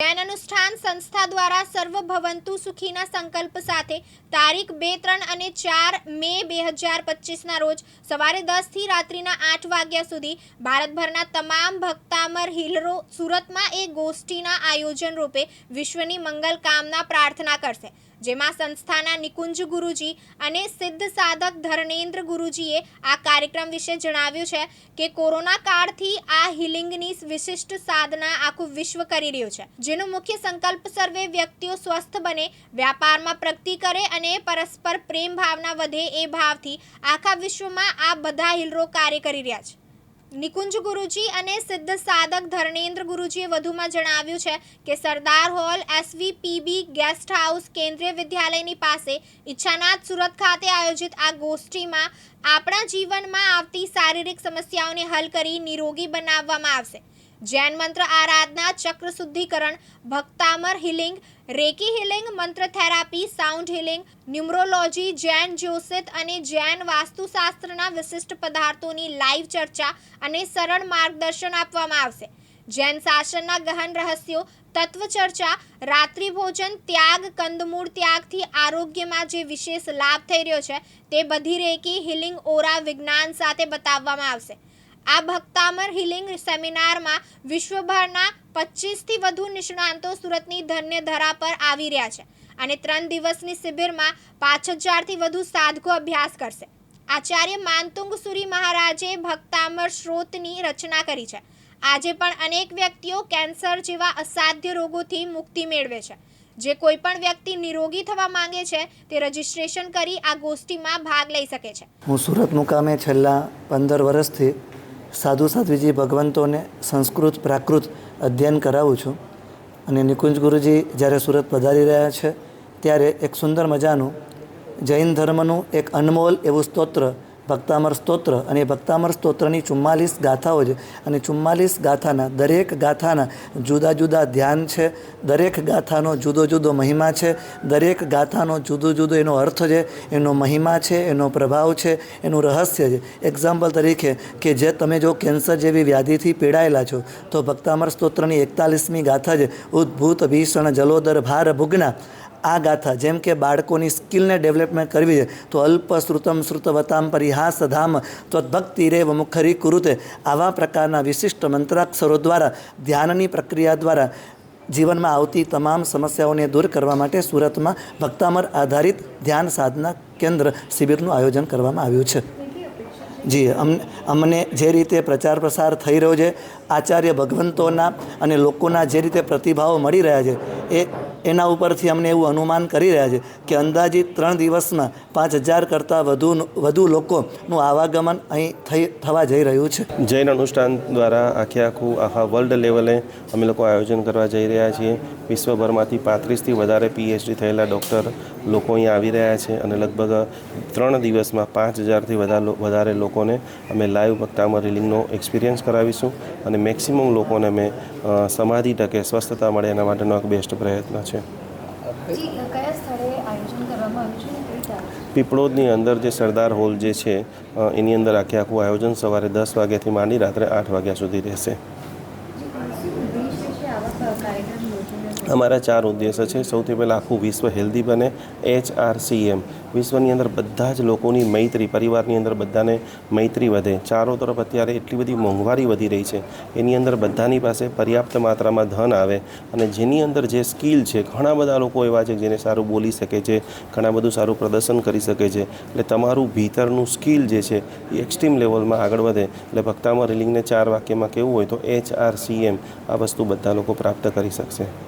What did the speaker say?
જ્ઞાન અનુષ્ઠાન સંસ્થા દ્વારા સર્વ ભવંતુ સુખીના સંકલ્પ સાથે તારીખ બે, ત્રણ અને ચાર મે બે હજાર પચીસના રોજ સવારે દસથી રાત્રિના આઠ વાગ્યા સુધી ભારતભરના તમામ ભક્તામર હિલરો સુરતમાં એક ગોષ્ઠીના આયોજન રૂપે વિશ્વની મંગલ કામના પ્રાર્થના કરશે. જેમાં સંસ્થાના નિકુંજ ગુરુજી અને સિદ્ધ સાધક ધર્ણેન્દ્ર ગુરુજીએ આ કાર્યક્રમ વિશે જણાવ્યું છે કે કોરોના કાળથી આ હિલિંગની વિશિષ્ટ સાધના આખું વિશ્વ કરી રહ્યું છે, જેનો મુખ્ય સંકલ્પ સર્વે વ્યક્તિઓ સ્વસ્થ બને, વ્યાપારમાં પ્રગતિ કરે અને પરસ્પર પ્રેમ ભાવના વધે એ ભાવથી આખા વિશ્વમાં આ બધા હિલરો કાર્ય કરી રહ્યા છે. નિકુંજ ગુરુજી અને સિદ્ધ સાધક ધર્ણેન્દ્ર ગુરુજીએ વધુમાં જણાવ્યું છે કે Sardar hall SVPB guest house કેન્દ્રીય વિદ્યાલયની પાસે ઈચ્છાનાથ સુરત ખાતે આયોજિત આ ગોષ્ઠીમાં આપણા જીવનમાં આવતી શારીરિક સમસ્યાઓને હલ કરી નિરોગી બનાવવામાં આવશે. જૈન મંત્ર આરાધના, ચક્ર શુદ્ધિકરણ, ભક્તામર હિલિંગ, રેકી હિલિંગ, મંત્ર therapy, sound healing, numerology, Jain જ્યોતિષ અને જૈન વાસ્તુશાસ્ત્રના વિશિષ્ટ પદાર્થોની લાઈવ ચર્ચા અને સરળ માર્ગદર્શન આપવામાં આવશે. જૈન શાસનના ગહન રહસ્યો, તત્વ ચર્ચા, રાત્રિ ભોજન, ત્યાગ, કંદમૂળ ત્યાગથી આરોગ્યમાં જે વિશેષ લાભ થઈ રહ્યો છે, તે બધી રેકી હિલિંગ ઓરા વિજ્ઞાન સાથે બતાવવામાં આવશે. આ ભક્તામર હિલિંગ સેમિનારમાં વિશ્વભરના પચીસથી વધુ નિષ્ણાંતો સુરતની ધન્ય ધરા પર આવી રહ્યા છે અને ત્રણ દિવસની શિબિરમાં પાંચ હજારથી વધુ સાધકો અભ્યાસ કરશે. આચાર્ય માનતુંગ સુરી મહારાજે ભક્તામર સ્ત્રોતની રચના કરી છે. આજે પણ અનેક વ્યક્તિઓ કેન્સર જેવા અસાધ્ય રોગોથી મુક્તિ મેળવે છે. જે કોઈ પણ વ્યક્તિ નિરોગી થવા માંગે છે, તે રજીસ્ટ્રેશન કરી આ ગોષ્ઠીમાં ભાગ લઈ શકે છે. હું સુરત મુકામે છેલ્લા પંદર વર્ષથી સાધુ સાધ્વીજી ભગવંતોને સંસ્કૃત પ્રાકૃત અધ્યયન કરાવું છું. અને નિકુંજ ગુરુજી જ્યારે સુરત પધારી રહ્યા છે, ત્યારે એક સુંદર મજાનું જૈન ધર્મનું એક અનમોલ એવું સ્તોત્ર ભક્તામર સ્તોત્ર અને ભક્તામર સ્તોત્રની ચુમ્માલીસ ગાથાઓ છે. અને ચુમ્માલીસ ગાથાના દરેક ગાથાના જુદા જુદા ધ્યાન છે. દરેક ગાથાનો જુદો જુદો મહિમા છે. દરેક ગાથાનો જુદો જુદો એનો અર્થ છે. એનો મહિમા છે, એનો પ્રભાવ છે, એનું રહસ્ય છે. એક્ઝામ્પલ તરીકે કે જે તમે જો કેન્સર જેવી વ્યાધિથી પીડાયેલા છો, તો ભક્તામર સ્તોત્રની એકતાલીસમી ગાથા છે. ઉદ્ભૂત ભીષણ જલોદર ભાર ભુગ્ના. આ ગાથા, જેમ કે બાળકોની સ્કિલને ડેવલપમેન્ટ કરવી છે, તો અલ્પ શ્રુતમ શ્રુતવતામ પરિહાસ ધામ ત્વદ્ભક્તિ રેવ મુખરી કુરુતે. આવા પ્રકારના વિશિષ્ટ મંત્રાક્ષરો દ્વારા, ધ્યાનની પ્રક્રિયા દ્વારા જીવનમાં આવતી તમામ સમસ્યાઓને દૂર કરવા માટે સુરતમાં ભક્તામર આધારિત ધ્યાન સાધના કેન્દ્ર શિબિરનું આયોજન કરવામાં આવ્યું છે. જી, અમ, અમને જે રીતે પ્રચાર પ્રસાર થઈ રહ્યો છે, આચાર્ય ભગવંતોના અને લોકોના જે રીતે પ્રતિભાવો મળી રહ્યા છે, એ એના ઉપરથી અમને એવું અનુમાન કરી રહ્યા છે કે અંદાજિત ત્રણ દિવસમાં પાંચ હજાર કરતાં વધુ વધુ લોકોનું આવાગમન અહીં થઈ થવા જઈ રહ્યું છે. જૈન અનુષ્ઠાન દ્વારા આખે આખું આખા વર્લ્ડ લેવલે અમે લોકો આયોજન કરવા જઈ રહ્યા છીએ. વિશ્વભરમાંથી પાંત્રીસથી વધારે પીએચડી થયેલા ડૉક્ટર લોકો અહીંયા આવી રહ્યા છે અને લગભગ ત્રણ દિવસમાં પાંચ હજારથી વધારે વધારે લોકોને અમે લાઈવ ભક્તામર રિલિંગનો એક્સપિરિયન્સ કરાવીશું અને મેક્સિમમ લોકોને અમે સમાધિ ટકે સ્વસ્થતા મળે એના માટેનો એક બેસ્ટ પ્રયત્ન છે. કયા સ્થળે આયોજન કરવામાં આવ્યું છે અને કઈ તારીખ પીપળોદની અંદર જે સરદાર હોલ જે છે એની અંદર આખે આખું આયોજન સવારે દસ વાગ્યાથી માંડી રાત્રે આઠ વાગ્યા સુધી રહેશે ઉદ્દેશ્ય છે આવા ક- કાર્યક્રમ યોજવાનો અમારા ચાર ઉદ્દેશ છે. સૌથી પહેલાં આખું વિશ્વ હેલ્ધી બને. એચ આર સી એમ વિશ્વની અંદર બધા જ લોકોની મૈત્રી, પરિવારની અંદર બધાને મૈત્રી વધે. ચારો તરફ અત્યારે એટલી બધી મોંઘવારી વધી રહી છે. એની અંદર બધાની પાસે પર્યાપ્ત માત્રામાં ધન આવે અને જેની અંદર જે સ્કિલ છે, ઘણા બધા લોકો એવા છે જેને સારું બોલી શકે છે, ઘણા બધું સારું પ્રદર્શન કરી શકે છે. એટલે તમારું ભીતરનું સ્કિલ જે છે એ એક્સ્ટ્રીમ લેવલમાં આગળ વધે. એટલે ભક્તામાં રિલિંગને ચાર વાક્યમાં કેવું હોય તો એચ આર સી એમ આ વસ્તુ બધા લોકો પ્રાપ્ત કરી શકશે.